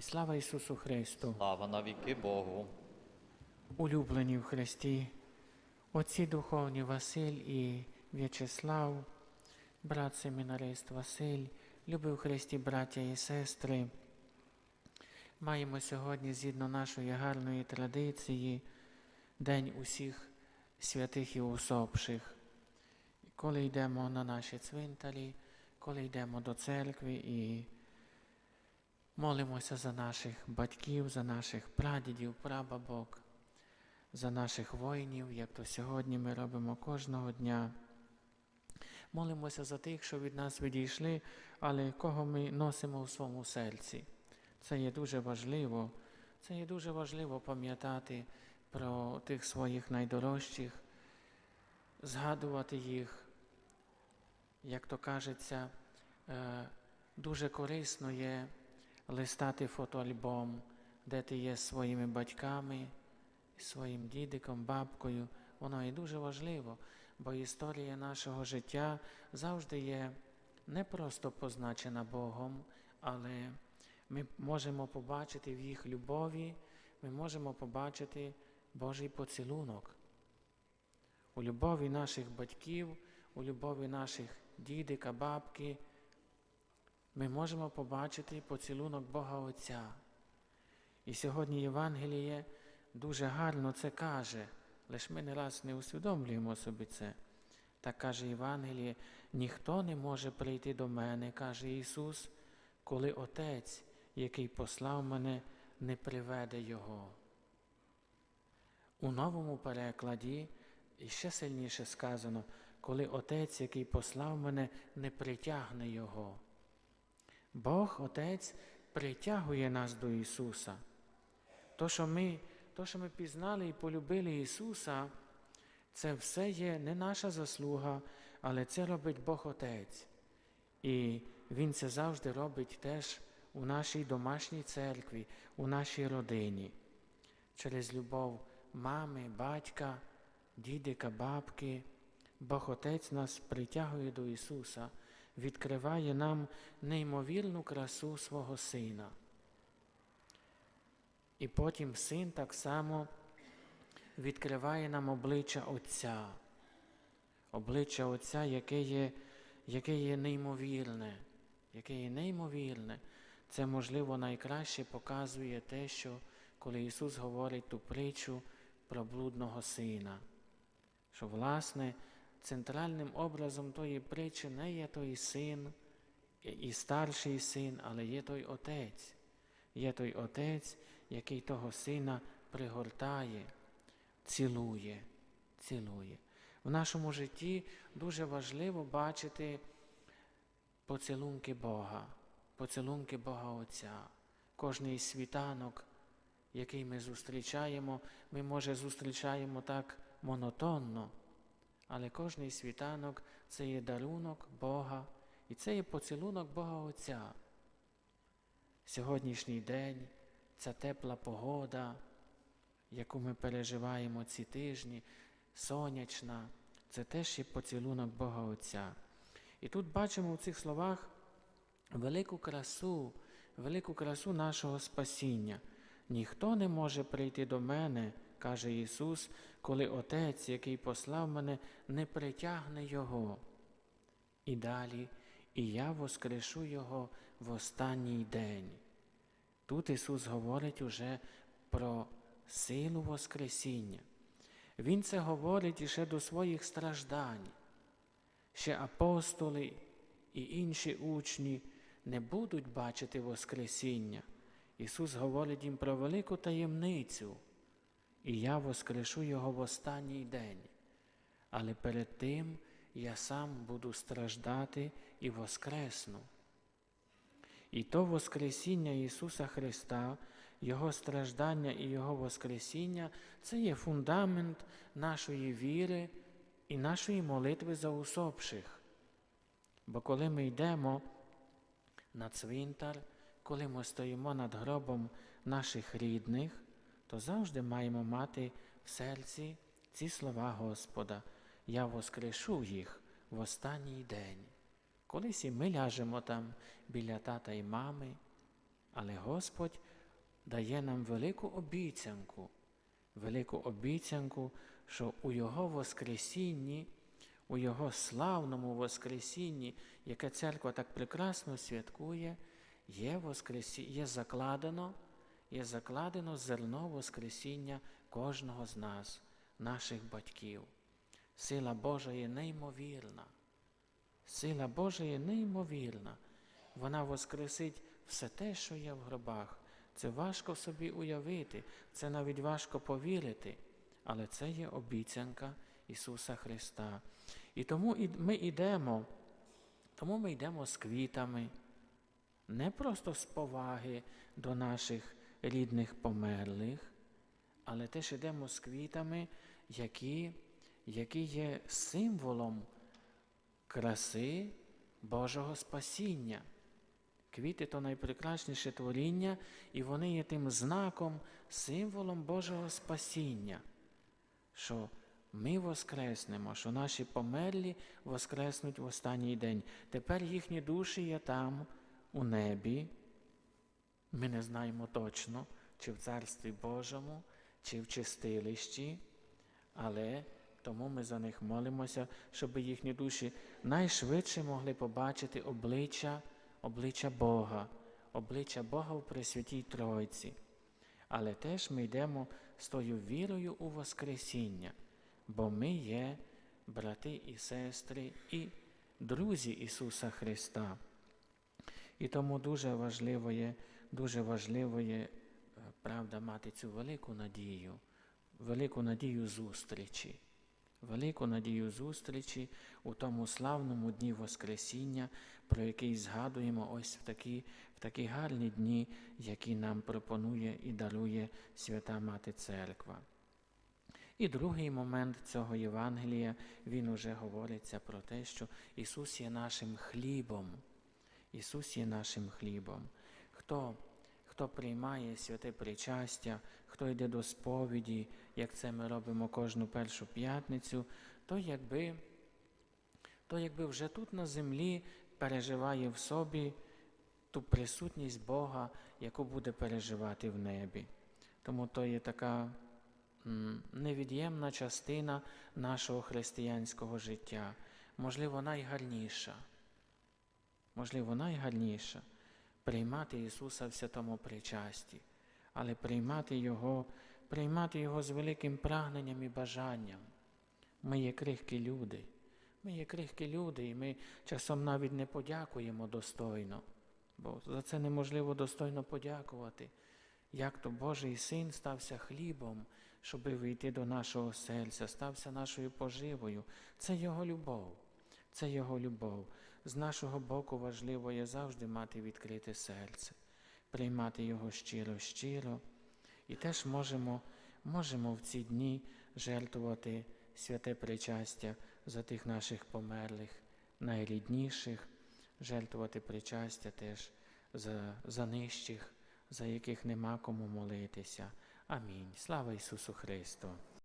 Слава Ісусу Христу! Слава навіки Богу. Улюблені в Христі, отці духовні Василь і В'ячеслав, брат семінарист Василь, любив Христі браття і сестри. Маємо сьогодні, згідно нашої гарної традиції, День усіх святих і усопших. Коли йдемо на наші цвинтарі, коли йдемо до церкви і молимося за наших батьків, за наших прадідів, прабабок, за наших воїнів, як то сьогодні ми робимо кожного дня. Молимося за тих, що від нас відійшли, але кого ми носимо в своєму серці. Це є дуже важливо. Це є дуже важливо пам'ятати про тих своїх найдорожчих, згадувати їх, як то кажеться, е, дуже корисно є листати фотоальбом, де ти є своїми батьками, своїм дідиком, бабкою. Воно і дуже важливо, бо історія нашого життя завжди є не просто позначена Богом, але ми можемо побачити в їх любові, ми можемо побачити Божий поцілунок. У любові наших батьків, у любові наших дідика, бабки, ми можемо побачити поцілунок Бога Отця. І сьогодні Євангеліє дуже гарно це каже, лише ми не раз не усвідомлюємо собі це. Так каже Євангеліє, ніхто не може прийти до мене, каже Ісус, коли Отець, який послав мене, не приведе Його. У новому перекладі і ще сильніше сказано, коли Отець, який послав мене, не притягне Його. Бог Отець притягує нас до Ісуса. То, що ми, то, що ми пізнали і полюбили Ісуса, це все є не наша заслуга, але це робить Бог Отець. І Він це завжди робить теж у нашій домашній церкві, у нашій родині. Через любов мами, батька, дідика, бабки, Бог Отець нас притягує до Ісуса, відкриває нам неймовірну красу свого Сина. І потім син так само відкриває нам обличчя Отця, обличчя Отця, яке є, яке є неймовірне, яке є неймовірне. Це, можливо, найкраще показує те, що коли Ісус говорить ту притчу про блудного сина, що, власне, центральним образом тої притчі не є той син і старший син, але є той Отець. Є той Отець, який того сина пригортає, цілує, цілує. В нашому житті дуже важливо бачити поцілунки Бога, поцілунки Бога Отця. Кожний світанок, який ми зустрічаємо, ми, може, зустрічаємо так монотонно, але кожний світанок це є дарунок Бога, і це є поцілунок Бога Отця. Сьогоднішній день, ця тепла погода, яку ми переживаємо ці тижні, сонячна, це теж є поцілунок Бога Отця. І тут бачимо в цих словах велику красу, велику красу нашого спасіння. Ніхто не може прийти до мене, каже Ісус, коли Отець, який послав мене, не притягне Його. І далі, і я воскрешу Його в останній день. Тут Ісус говорить уже про силу Воскресіння. Він це говорить іще до своїх страждань. Ще апостоли і інші учні не будуть бачити Воскресіння. Ісус говорить їм про велику таємницю, і я воскрешу Його в останній день. Але перед тим я сам буду страждати і воскресну. І то Воскресіння Ісуса Христа, Його страждання і Його Воскресіння це є фундамент нашої віри і нашої молитви за усопших. Бо коли ми йдемо на цвинтар, коли ми стоїмо над гробом наших рідних, то завжди маємо мати в серці ці слова Господа. Я воскрешу їх в останній день. Колись і ми ляжемо там біля тата і мами, але Господь дає нам велику обіцянку, велику обіцянку, що у Його Воскресінні, у Його славному Воскресінні, яке церква так прекрасно святкує, є, воскресі... є закладено, є закладено зерно Воскресіння кожного з нас, наших батьків. Сила Божа є неймовірна. Сила Божа є неймовірна. Вона воскресить все те, що є в гробах. Це важко собі уявити, це навіть важко повірити, але це є обіцянка Ісуса Христа. І тому ми йдемо, тому ми йдемо з квітами, не просто з поваги до наших рідних померлих, але теж йдемо з квітами, які, які є символом краси Божого спасіння. Квіти то найпрекрасніше творіння, і вони є тим знаком, символом Божого спасіння, що ми воскреснемо, що наші померлі воскреснуть в останній день. Тепер їхні душі є там, у небі. Ми не знаємо точно, чи в Царстві Божому, чи в чистилищі, але тому ми за них молимося, щоб їхні душі найшвидше могли побачити обличчя обличчя Бога, обличчя Бога в Пресвятій Тройці. Але теж ми йдемо з тою вірою у Воскресіння, бо ми є брати і сестри і друзі Ісуса Христа. І тому дуже важливо є, дуже важливо є, правда, мати цю велику надію, велику надію зустрічі велику надію зустрічі у тому славному дні Воскресіння, про який згадуємо ось в такі, в такі гарні дні, які нам пропонує і дарує свята Мати Церква. І другий момент цього Євангелія, він уже говориться про те, що Ісус є нашим хлібом. Ісус є нашим хлібом. Хто хто приймає святе причастя, хто йде до сповіді, як це ми робимо кожну першу п'ятницю, то якби, то якби вже тут на землі переживає в собі ту присутність Бога, яку буде переживати в небі. Тому то є така невід'ємна частина нашого християнського життя, можливо, найгарніша. Можливо, найгарніша приймати Ісуса в святому причасті, але приймати Його, приймати Його з великим прагненням і бажанням. Ми є крихкі люди. Ми є крихкі люди, і ми часом навіть не подякуємо достойно, бо за це неможливо достойно подякувати. Як то Божий син стався хлібом, щоби вийти до нашого серця, стався нашою поживою. Це Його любов, це Його любов. З нашого боку важливо є завжди мати відкрите серце, приймати його щиро, щиро. І теж можемо, можемо в ці дні жертвувати святе причастя за тих наших померлих, найрідніших, жертвувати причастя теж за, за нижчих, за яких нема кому молитися. Амінь. Слава Ісусу Христу!